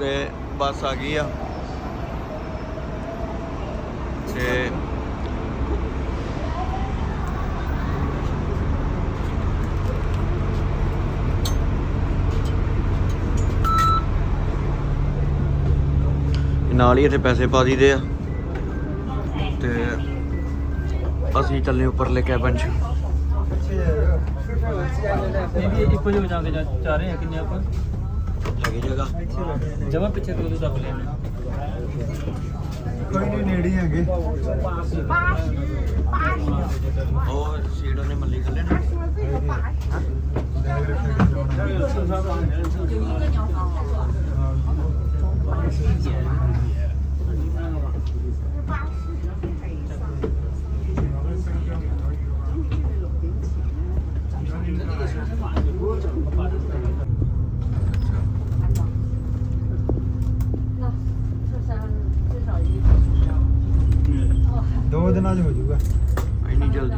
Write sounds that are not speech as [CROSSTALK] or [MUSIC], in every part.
ਤੇ ਬੱਸ ਆ ਗਈ ਆ। ਤੇ ਨਾਲ ਹੀ ਇੱਥੇ ਪੈਸੇ ਪਾ ਦਈਦੇ ਆ। ਤੇ ਅਸੀਂ ਚੱਲੇ ਉੱਪਰਲੇ ਕੈਬਨ 'ਚ। ਇਹ ਵੀ ਇੱਕੋ ਜਿਹੇ ਜਾ ਕੇ ਜਾ ਰਹੇ ਆ ਕਿੰਨੇ ਆਪਾਂ? ਹੈਗੀ ਜਗ੍ਹਾ। ਜਮਾ ਪਿੱਛੇ ਤੋਂ ਦੱਬ ਲੈਣੇ ਕੋਈ ਨਹੀਂ ਨੇੜੇ ਹੀ ਹੈਗੇ। ਉਹ ਸੀਟ ਉਹਨੇ ਮੱਲੀ ਥੱਲੇ ਨਾ ਦੋ ਦਿਨਾਂ 'ਚ ਹੋ ਜਾਊਗਾ ਇੰਨੀ ਜਲਦੀ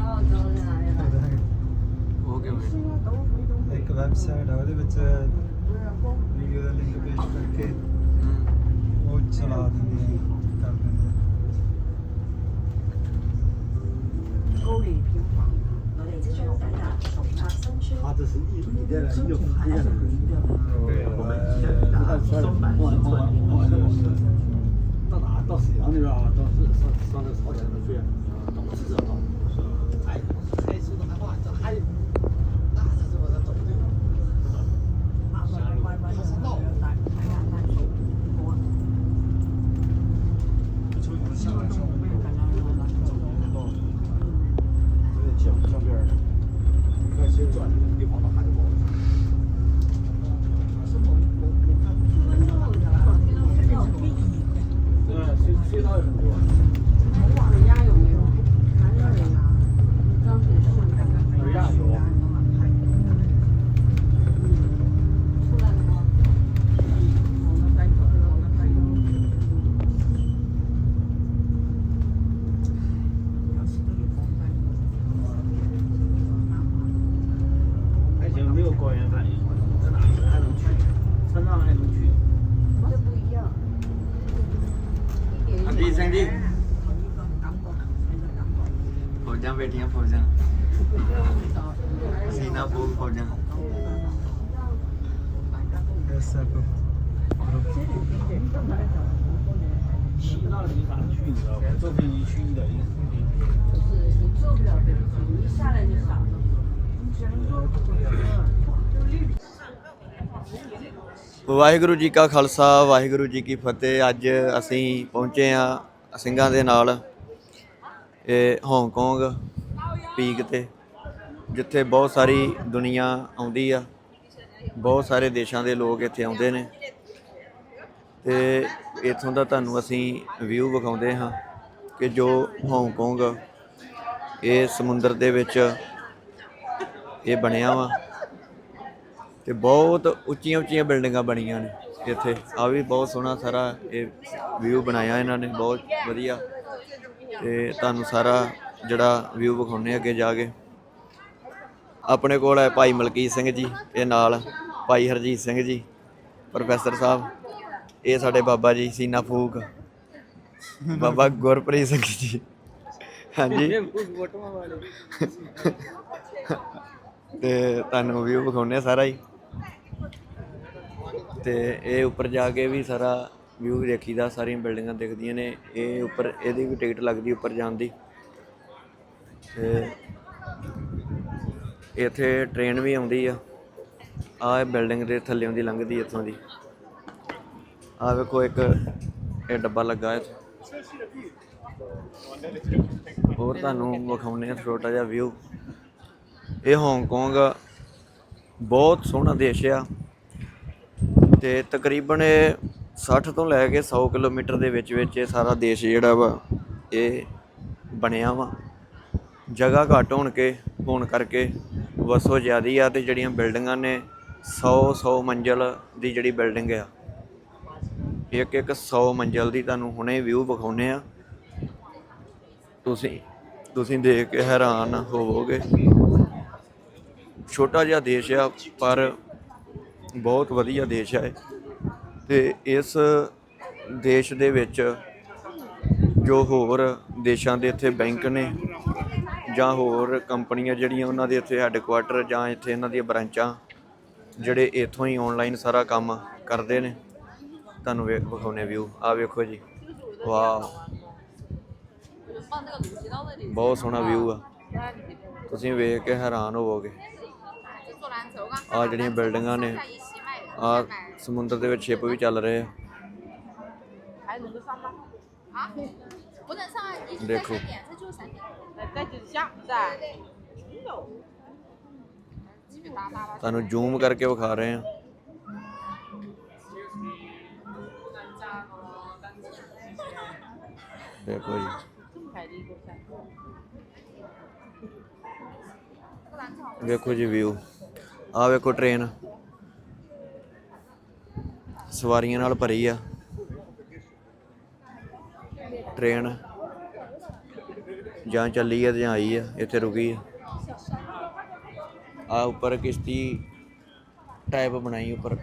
ਉਹ ਕਿਵੇਂ ਇੱਕ ਵੈਬਸਾਈਟ ਆ ਉਹਦੇ ਵਿੱਚ ਵੀਡੀਓ ਦਾ ਲਿੰਕ ਪੇਸਟ ਕਰਕੇ ਹਮ, ਉਹ ਚਲਾ ਦਿੰਦੇ ਆ ਕਰ ਦਿੰਦੇ ਆ 高 ਧੀਆਂ ਬੇਟੀਆਂ ਫੌਜਾਂ। ਸੀਨਾ ਬੂਲ ਫੌਜਾਂ। ਦੱਸ ਵਾਹਿਗੁਰੂ ਜੀ ਕਾ ਖਾਲਸਾ ਵਾਹਿਗੁਰੂ ਜੀ ਕੀ ਫਤਿਹ। ਅੱਜ ਅਸੀਂ ਪਹੁੰਚੇ ਆ ਸਿੰਘਾਂ ਦੇ ਨਾਲ। ਇਹ ਹਾਂਗਕਾਂਗ ਪੀਕ ਤੇ, ਜਿੱਥੇ ਬਹੁਤ ਸਾਰੀ ਦੁਨੀਆ ਆਉਂਦੀ ਆ। ਬਹੁਤ ਸਾਰੇ ਦੇਸ਼ਾਂ ਦੇ ਲੋਕ ਇੱਥੇ ਆਉਂਦੇ ਨੇ। ਤੇ ਇੱਥੋਂ ਦਾ ਤੁਹਾਨੂੰ ਅਸੀਂ ਵਿਊ ਵਿਖਾਉਂਦੇ ਹਾਂ ਕਿ ਜੋ ਹਾਂਗਕਾਂਗ ਇਹ ਸਮੁੰਦਰ ਦੇ ਵਿੱਚ ਇਹ ਬਣਿਆ ਵਾ। ਤੇ ਬਹੁਤ ਉੱਚੀਆਂ ਉੱਚੀਆਂ ਬਿਲਡਿੰਗਾਂ ਬਣੀਆਂ ਨੇ ਇੱਥੇ। ਆ ਵੀ ਬਹੁਤ ਸੋਹਣਾ ਸਾਰਾ ਇਹ ਵਿਊ ਬਣਾਇਆ ਇਹਨਾਂ ਨੇ, ਬਹੁਤ ਵਧੀਆ। ਤੇ ਤੁਹਾਨੂੰ ਸਾਰਾ ਜਿਹੜਾ ਵਿਊ ਵਿਖਾਉਣੇ ਅੱਗੇ ਜਾ ਕੇ। ਆਪਣੇ ਕੋਲ ਹੈ ਭਾਈ ਮਲਕੀਤ ਸਿੰਘ ਜੀ ਇਹ ਨਾਲ ਭਾਈ ਹਰਜੀਤ ਸਿੰਘ ਜੀ, ਪ੍ਰੋਫੈਸਰ ਸਾਹਿਬ। ਇਹ ਸਾਡੇ ਬਾਬਾ ਜੀ, ਸੀਨਾ ਫੂਕ। ਬਾਬਾ ਗੁਰਪ੍ਰੀਤ ਸਿੰਘ ਜੀ। ਹਾਂਜੀ। ਫੋਟੋਆਂ ਤੇ ਤੁਹਾਨੂੰ ਵਿਊ ਵਿਖਾਉਣੇ ਸਾਰਾ ਹੀ। ਤੇ ਇਹ ਉੱਪਰ ਜਾ ਕੇ ਵੀ ਸਾਰਾ ਵਿਊ ਵੀ ਦੇਖੀਦਾ, ਸਾਰੀਆਂ ਬਿਲਡਿੰਗਾਂ ਦਿਖਦੀਆਂ ਨੇ, ਇਹ ਉੱਪਰ, ਇਹਦੀ ਵੀ ਟਿਕਟ ਲੱਗਦੀ ਉੱਪਰ ਜਾਣ ਦੀ। ਤੇ ਇੱਥੇ ਟ੍ਰੇਨ ਵੀ ਆਉਂਦੀ ਆ। ਆਹ ਬਿਲਡਿੰਗ ਦੇ ਥੱਲੇੋਂ ਦੀ ਲੰਘਦੀ ਇੱਥੋਂ ਦੀ। ਆਹ ਵੇਖੋ ਇੱਕ, ਇਹ ਡੱਬਾ ਲੱਗਾ ਹੈ ਹੋਰ ਤੁਹਾਨੂੰ ਵਿਖਾਉਣੇ ਆ ਛੋਟਾ ਜਿਹਾ ਵਿਊ। ਇਹ ਹਾਂਗਕਾਂਗ ਬਹੁਤ ਸੋਹਣਾ ਦੇਸ਼ ਆ। ਤੇ ਤਕਰੀਬਨ ਇਹ 60 ਤੋਂ ਲੈ ਕੇ 100 ਕਿਲੋਮੀਟਰ ਦੇ ਵਿੱਚ ਵਿੱਚ ਇਹ ਸਾਰਾ ਦੇਸ਼ ਜਿਹੜਾ ਵਾ, ਇਹ ਬਣਿਆ ਵਾ। ਜਗ੍ਹਾ ਘੱਟ ਹੋਣ ਕੇ ਹੋਣ ਕਰਕੇ ਵਸੋ ਜ਼ਿਆਦੀ ਆ ਤੇ ਜਿਹੜੀਆਂ ਬਿਲਡਿੰਗਾਂ ਨੇ 100 100 ਮੰਜ਼ਲ ਦੀ ਜਿਹੜੀ ਬਿਲਡਿੰਗ ਆ। ਇੱਕ ਇੱਕ 100 ਮੰਜ਼ਲ ਦੀ ਤੁਹਾਨੂੰ ਹੁਣੇ ਵਿਊ ਵਿਖਾਉਨੇ ਆ। ਤੁਸੀਂ ਤੁਸੀਂ ਦੇਖ ਕੇ ਹੈਰਾਨ ਹੋਵੋਗੇ। ਛੋਟਾ ਜਿਹਾ ਦੇਸ਼ ਆ, ਪਰ ਬਹੁਤ ਵਧੀਆ ਦੇਸ਼ ਆ ਇਹ। ਤੇ ਇਸ ਦੇਸ਼ ਦੇ ਵਿੱਚ ਜੋ ਹੋਰ ਦੇਸ਼ਾਂ ਦੇ ਇੱਥੇ ਬੈਂਕ ਨੇ ਜਾਂ ਹੋਰ ਕੰਪਨੀਆਂ ਜਿਹੜੀਆਂ ਉਹਨਾਂ ਦੇ ਇੱਥੇ ਹੈੱਡਕੁਆਟਰ ਜਾਂ ਇੱਥੇ ਇਹਨਾਂ ਦੀਆਂ ਬ੍ਰਾਂਚਾਂ, ਜਿਹੜੇ ਇੱਥੋਂ ਹੀ ਆਨਲਾਈਨ ਸਾਰਾ ਕੰਮ ਕਰਦੇ ਨੇ, ਤੁਹਾਨੂੰ ਵੇਖ ਵਿਖਾਉਨੇ ਵਿਊ ਆ ਵੇਖੋ ਜੀ। ਵਾਹ ਬਹੁਤ ਸੋਹਣਾ ਵਿਊ ਆ। ਤੁਸੀਂ ਵੇਖ ਕੇ ਹੈਰਾਨ ਹੋਵੋਗੇ। ਆ ਜਿਹੜੀਆਂ ਬਿਲਡਿੰਗਾਂ ਨੇ ਆ ਸਮੁੰਦਰ ਦੇ ਵਿੱਚ ਸ਼ਿਪ ਵੀ ਚੱਲ ਰਹੇ ਆ। ਦੇਖੋ। ਤੁਹਾਨੂੰ ਜ਼ੂਮ ਕਰਕੇ ਵਿਖਾ ਰਹੇ ਆ। ਦੇਖੋ ਜੀ। ਵੇਖੋ ਜੀ ਵਿਊ। ਆ ਵੇਖੋ ਟ੍ਰੇਨ। ਸਵਾਰੀਆਂ ਨਾਲ ਭਰੀ ਆ। ਟ੍ਰੇਨ ਜਾਂ ਚੱਲੀ ਆ ਤੇ ਜਾਂ ਆਈ ਆ, ਇੱਥੇ ਰੁਕੀ ਆ। ਆ ਉੱਪਰ ਕਿਸ਼ਤੀ ਟਾਈਪ ਬਣਾਈ ਉੱਪਰ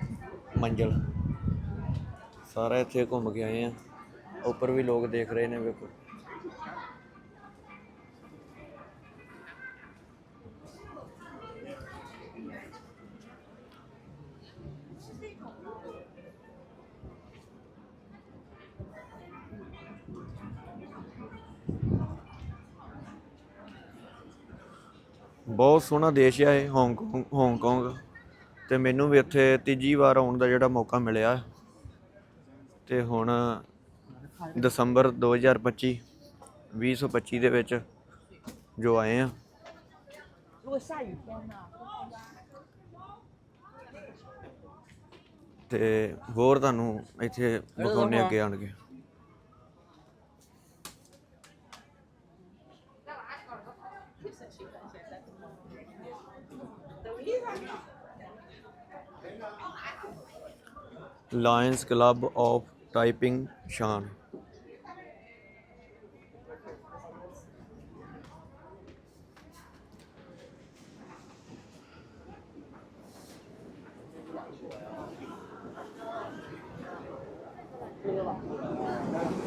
ਮੰਜ਼ਲ। ਸਾਰਾ ਇੱਥੇ ਘੁੰਮ ਕੇ ਆਏ ਆ। ਉੱਪਰ ਵੀ ਲੋਕ ਦੇਖ ਰਹੇ ਨੇ, ਵੇਖੋ। ਬਹੁਤ ਸੋਹਣਾ ਦੇਸ਼ ਆ ਇਹ ਹਾਂਗਕਾਂਗ ਹਾਂਗਕਾਂਗ ਤੇ ਮੈਨੂੰ ਵੀ ਇੱਥੇ ਤੀਜੀ ਵਾਰ ਆਉਣ ਦਾ ਜਿਹੜਾ ਮੌਕਾ ਮਿਲਿਆ। ਤੇ ਹੁਣ ਦਸੰਬਰ 2025 2025 ਦੇ ਵਿੱਚ ਜੋ ਆਏ ਆ। ਤੇ ਹੋਰ ਤੁਹਾਨੂੰ ਇੱਥੇ ਵਿਖਾਉਣੇ ਅੱਗੇ ਆਣਗੇ ਲਾਇਨਸ ਕਲੱਬ ਆਫ ਟਾਈਪਿੰਗ ਸ਼ਾਨ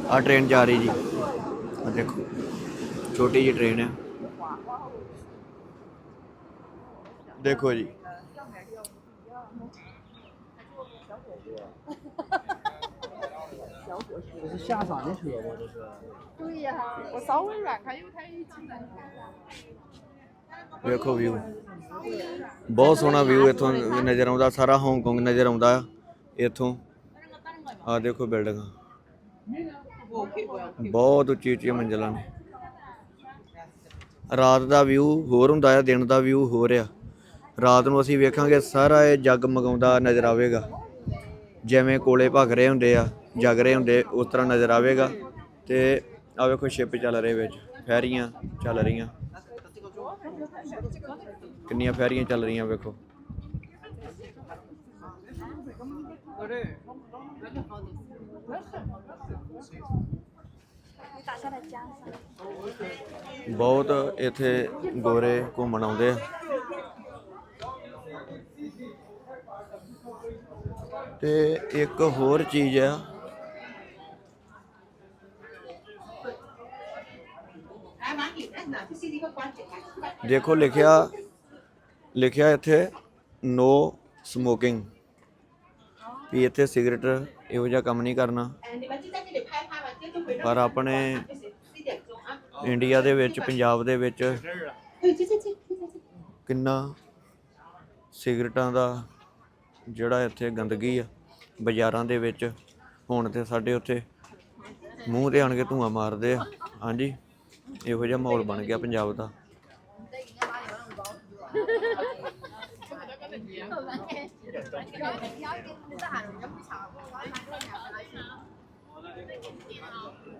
ਆ ਟ੍ਰੇਨ ਜਾ ਰਹੀ ਜੀ ਆ ਦੇਖੋ ਛੋਟੀ ਜਿਹੀ ਟ੍ਰੇਨ ਹੈ ਦੇਖੋ ਜੀ 这是下山的车吧？这是。对呀，我稍微软开，因为它一进来。 ਵੇਖੋ ਵਿਊ ਬਹੁਤ ਸੋਹਣਾ ਵਿਊ ਇੱਥੋਂ ਨਜ਼ਰ ਆਉਂਦਾ ਸਾਰਾ ਹਾਂਗਕਾਂਗ ਨਜ਼ਰ ਆਉਂਦਾ ਆ ਇੱਥੋਂ ਆ ਦੇਖੋ ਬਿਲਡਿੰਗਾਂ ਬਹੁਤ ਉੱਚੀ ਉੱਚੀ ਮੰਜ਼ਲਾਂ ਨੇ ਰਾਤ ਦਾ ਵਿਊ ਹੋਰ ਹੁੰਦਾ ਆ ਦਿਨ ਦਾ ਵਿਊ ਹੋਰ ਆ ਰਾਤ ਨੂੰ ਅਸੀਂ ਵੇਖਾਂਗੇ ਸਾਰਾ ਇਹ ਜਗਮਗਾਉਂਦਾ ਨਜ਼ਰ ਆਵੇਗਾ ਜਿਵੇਂ ਕੋਲੇ ਭਗ ਰਹੇ ਹੁੰਦੇ ਆ, ਜਗ ਰਹੇ ਹੁੰਦੇ, ਉਸ ਤਰ੍ਹਾਂ ਨਜ਼ਰ ਆਵੇਗਾ। ਤੇ ਆ ਵੇਖੋ ਸ਼ਿਪ ਚੱਲ ਰਹੇ ਵਿੱਚ, ਫੈਰੀਆਂ ਚੱਲ ਰਹੀਆਂ। ਕਿੰਨੀਆਂ ਫੈਰੀਆਂ ਚੱਲ ਰਹੀਆਂ ਵੇਖੋ। ਬਹੁਤ ਇੱਥੇ ਗੋਰੇ ਘੁੰਮਣ ਆਉਂਦੇ ਆ। ਤੇ ਇੱਕ ਹੋਰ ਚੀਜ਼ ਆ। ਦੇਖੋ, ਲਿਖਿਆ ਲਿਖਿਆ ਇੱਥੇ ਨੋ ਸਮੋਕਿੰਗ ਵੀ ਇੱਥੇ ਸਿਗਰਟ ਇਹੋ ਜਿਹਾ ਕੰਮ ਨਹੀਂ ਕਰਨਾ। ਪਰ ਆਪਣੇ ਇੰਡੀਆ ਦੇ ਵਿੱਚ, ਪੰਜਾਬ ਦੇ ਵਿੱਚ ਕਿੰਨਾ ਸਿਗਰਟਾਂ ਦਾ ਜਿਹੜਾ ਇੱਥੇ ਗੰਦਗੀ ਆ, ਬਾਜ਼ਾਰਾਂ ਦੇ ਵਿੱਚ, ਹੁਣ ਤੇ ਸਾਡੇ ਉੱਥੇ ਮੂੰਹ ਤੇ ਆਣ ਕੇ ਧੂਆਂ ਮਾਰਦੇ ਆ। ਹਾਂਜੀ, ਇਹੋ ਜਿਹਾ ਮਾਹੌਲ ਬਣ ਗਿਆ ਪੰਜਾਬ ਦਾ। [LAUGHS]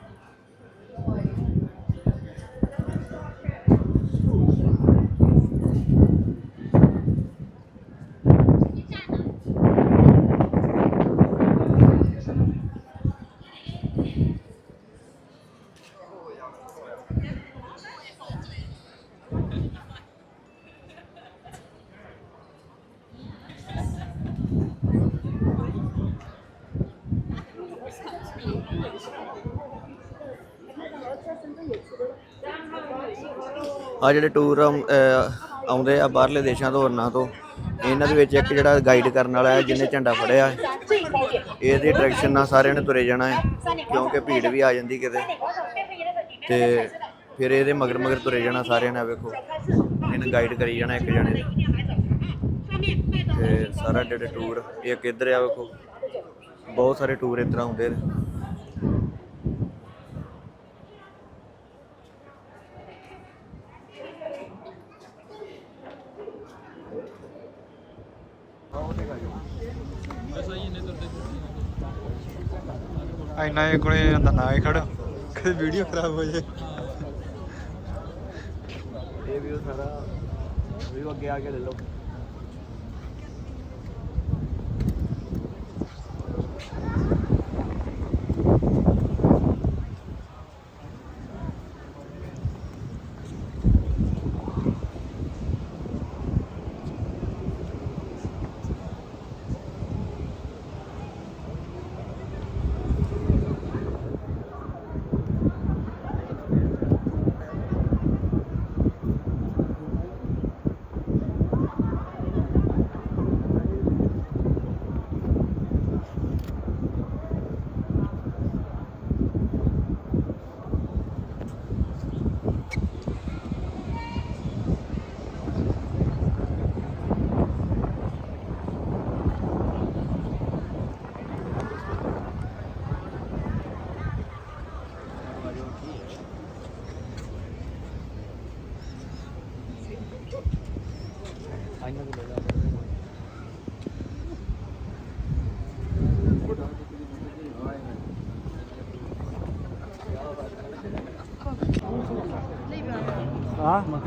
ਆ ਜਿਹੜੇ ਟੂਰ ਆਉਂਦੇ ਆ ਬਾਹਰਲੇ ਦੇਸ਼ਾਂ ਤੋਂ, ਹੋਰਨਾਂ ਤੋਂ, ਇਹਨਾਂ ਦੇ ਵਿੱਚ ਇੱਕ ਜਿਹੜਾ ਗਾਈਡ ਕਰਨ ਵਾਲਾ ਹੈ, ਜਿਹਨੇ ਝੰਡਾ ਫੜਿਆ ਹੈ। ਇਹਦੀ ਡਾਇਰੈਕਸ਼ਨ ਨਾਲ ਸਾਰਿਆਂ ਨੇ ਤੁਰੇ ਜਾਣਾ ਹੈ, ਕਿਉਂਕਿ ਭੀੜ ਵੀ ਆ ਜਾਂਦੀ ਕਿਤੇ। ਤੇ ਫਿਰ ਇਹਦੇ ਮਗਰ ਮਗਰ ਤੁਰੇ ਜਾਣਾ ਸਾਰਿਆਂ ਨੇ ਵੇਖੋ। ਇਹਨੂੰ ਗਾਈਡ ਕਰੀ ਜਾਣਾ ਇੱਕ ਜਣੇ ਨੇ। ਤੇ ਸਾਰਾ ਜਿਹੜਾ ਟੂਰ ਇੱਕ ਇੱਧਰ ਆ ਵੇਖੋ। ਬਹੁਤ ਸਾਰੇ ਟੂਰ ਇਸ ਤਰ੍ਹਾਂ ਹੁੰਦੇ ਨੇ। ਇੰਨਾ ਇਹ ਕੋਲੇ ਜਾਂਦਾ ਨਾ ਹੀ ਖੜੋ। ਕਦੇ ਵੀਡੀਓ ਖਰਾਬ ਹੋ ਜਾਏ ਇਹ ਵੀ ਸਾਰਾ ਵੀ ਅੱਗੇ ਆ ਕੇ ਲੈ ਲਓ।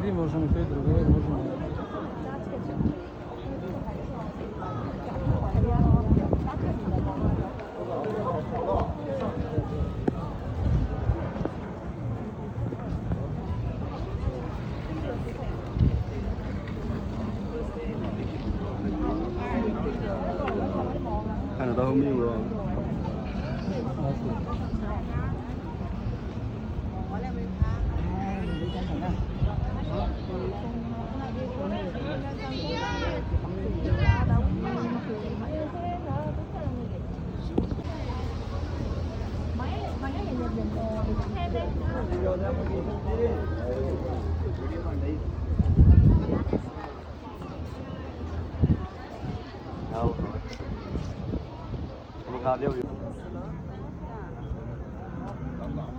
Три можем, и то, и другое можем. Hay là tao không yêu rồi Hãy subscribe cho kênh Ghiền Mì Gõ Để không bỏ lỡ những video hấp dẫn ਦਿਖਾ ਦਿਓ ਤੇ ਆਪਣੇ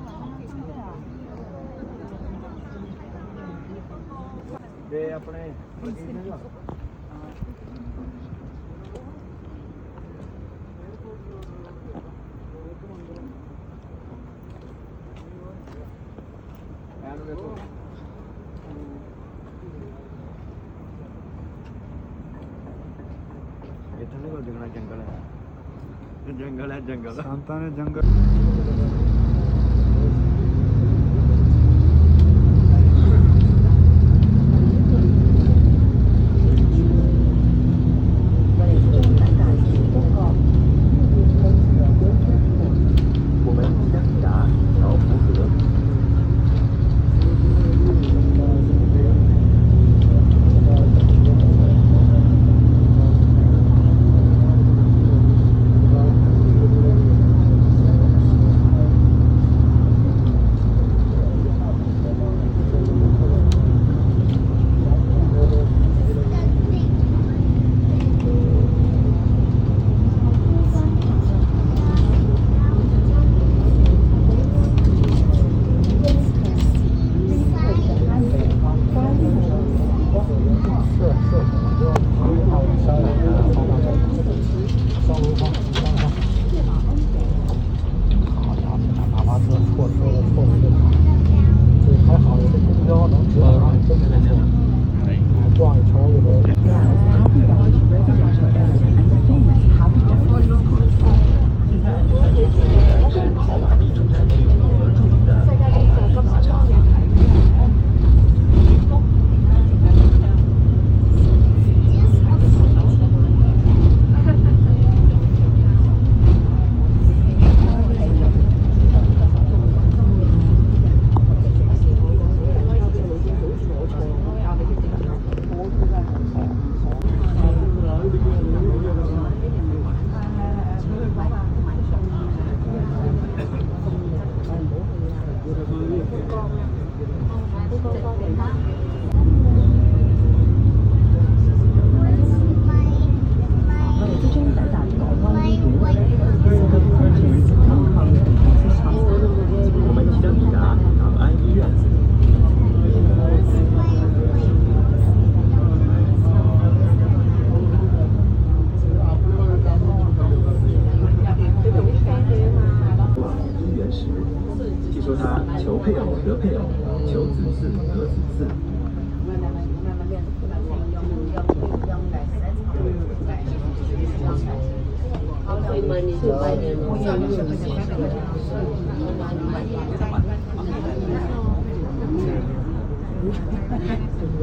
ਐਨ ਵੇਖੋ ਇੱਥੇ ਨਹੀਂ ਕੋਈ ਦਿਖਣਾ ਜੰਗਲ ਹੈ। ਜੰਗਲ ਹੈ ਜੰਗਲ। ਸੰਤਾਂ ਨੇ ਜੰਗਲ